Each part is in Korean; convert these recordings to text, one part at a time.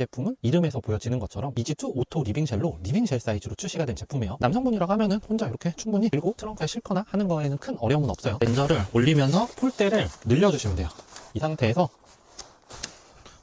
제품은 이름에서 보여지는 것처럼 이지2 오토 리빙쉘로 리빙쉘 사이즈로 출시가 된 제품이에요. 남성분이라고 하면은 혼자 이렇게 충분히 들고 트렁크에 싣거나 하는 거에는 큰 어려움은 없어요. 렌저를 올리면서 폴대를 늘려주시면 돼요. 이 상태에서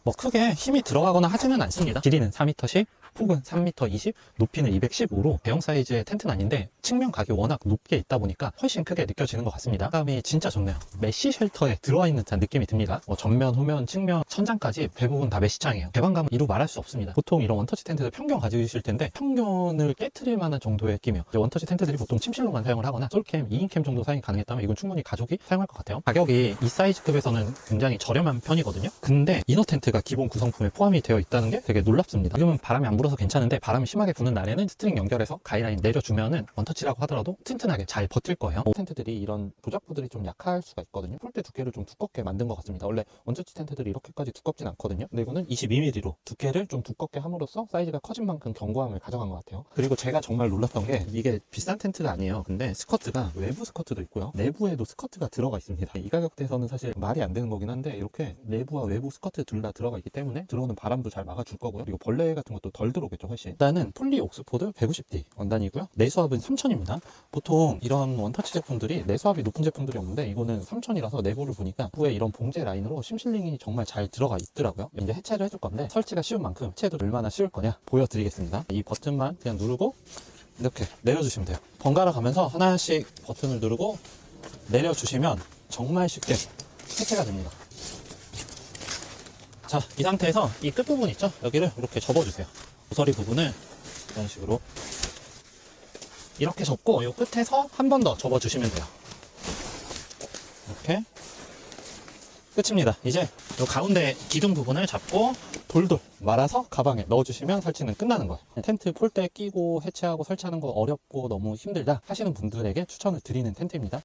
뭐 크게 힘이 들어가거나 하지는 않습니다. 길이는 4m씩, 폭은 3m 20, 높이는 215로 대형 사이즈의 텐트는 아닌데 측면 각이 워낙 높게 있다 보니까 훨씬 크게 느껴지는 것 같습니다. 감이 진짜 좋네요. 메쉬 쉘터에 들어와 있는 듯한 느낌이 듭니다. 뭐 전면, 후면, 측면, 천장까지 대부분 다 메쉬창이에요. 개방감은 이루 말할 수 없습니다. 보통 이런 원터치 텐트들 평경 가지실 텐데 평경을 깨트릴 만한 정도의. 이제 원터치 텐트들이 보통 침실로만 사용을 하거나 솔캠, 2인캠 정도 사용이 가능했다면 이건 충분히 가족이 사용할 것 같아요. 가격이 이 사이즈급에서는 굉장히 저렴한 편이거든요. 근데 이너 텐트가 기본 구성품에 포함이 되어 있다는 게 되게 놀랍습니다. 지금은 바람이 안 불어 서 괜찮은데 바람이 심하게 부는 날에는 스트링 연결해서 가이라인 내려주면은 원터치라고 하더라도 튼튼하게 잘 버틸 거예요. 텐트들이 이런 조작부들이 좀 약할 수가 있거든요. 폴대 두께를 좀 두껍게 만든 것 같습니다. 원래 원터치 텐트들이 이렇게까지 두껍진 않거든요. 근데 이거는 22mm로 두께를 좀 두껍게 함으로써 사이즈가 커진 만큼 견고함을 가져간 것 같아요. 그리고 제가 정말 놀랐던 게 이게 비싼 텐트가 아니에요. 근데 스커트가 외부 스커트도 있고요. 내부에도 스커트가 들어가 있습니다. 이 가격대에서는 사실 말이 안 되는 거긴 한데 이렇게 내부와 외부 스커트 둘 다 들어가 있기 때문에 들어오는 바람도 잘 막아줄 거고요. 그리고 벌레 같은 것도 덜 들어오겠죠, 훨씬. 일단은 폴리 옥스포드 150D 원단이고요. 내수압은 3000입니다. 보통 이런 원터치 제품들이 내수압이 높은 제품들이 없는데 이거는 3000이라서 내부를 보니까 후에 이런 봉제 라인으로 심실링이 정말 잘 들어가 있더라고요. 이제 해체를 해줄 건데 설치가 쉬운 만큼 해체도 얼마나 쉬울 거냐 보여드리겠습니다. 이 버튼만 그냥 누르고 이렇게 내려주시면 돼요. 번갈아 가면서 하나씩 버튼을 누르고 내려주시면 정말 쉽게 해체가 됩니다. 자, 이 상태에서 이 끝부분 있죠? 여기를 이렇게 접어주세요. 모서리 부분을 이런 식으로 이렇게 접고 이 끝에서 한 번 더 접어주시면 돼요. 이렇게 끝입니다. 이제 이 가운데 기둥 부분을 잡고 돌돌 말아서 가방에 넣어주시면 설치는 끝나는 거예요. 텐트 폴대 끼고 해체하고 설치하는 거 어렵고 너무 힘들다 하시는 분들에게 추천을 드리는 텐트입니다.